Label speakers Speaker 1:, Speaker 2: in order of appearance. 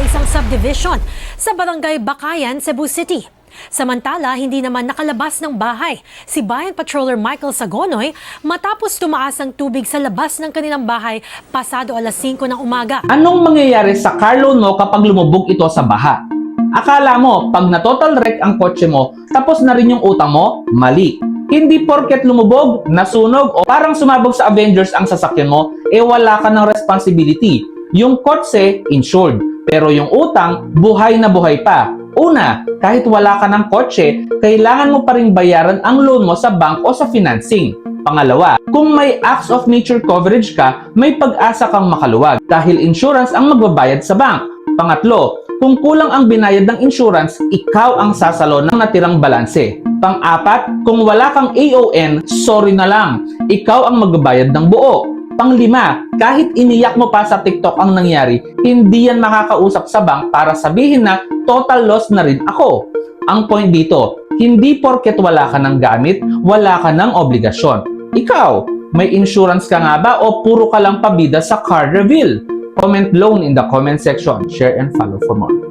Speaker 1: sa isang subdivision sa Barangay Bakayan, Cebu City. Samantala, hindi naman nakalabas ng bahay si Bayan Patroller Michael Sagonoy matapos tumaas ang tubig sa labas ng kanilang bahay pasado alas 5 ng umaga.
Speaker 2: Anong mangyayari sa car loan mo kapag lumubog ito sa baha? Akala mo, pag na-total wreck ang kotse mo, tapos na rin yung utang mo? Mali. Hindi porket lumubog, nasunog, o parang sumabog sa Avengers ang sasakyan mo, eh wala ka ng responsibility. Yung kotse, insured. Pero yung utang, buhay na buhay pa. Una, kahit wala ka ng kotse, kailangan mo pa rin bayaran ang loan mo sa bank o sa financing. Pangalawa, kung may acts of nature coverage ka, may pag-asa kang makaluwag dahil insurance ang magbabayad sa bank. Pangatlo, kung kulang ang binayad ng insurance, ikaw ang sasalo ng natirang balanse. Pang-apat, kung wala kang AON, sorry na lang, ikaw ang magbabayad ng buo. Panglima, kahit iniyak mo pa sa TikTok ang nangyari, hindi yan makakausap sa bank para sabihin na total loss na rin ako. Ang point dito, hindi porket wala ka ng gamit, wala ka ng obligasyon. Ikaw, may insurance ka nga ba o puro ka lang pabida sa card reveal? Comment below in the comment section. Share and follow for more.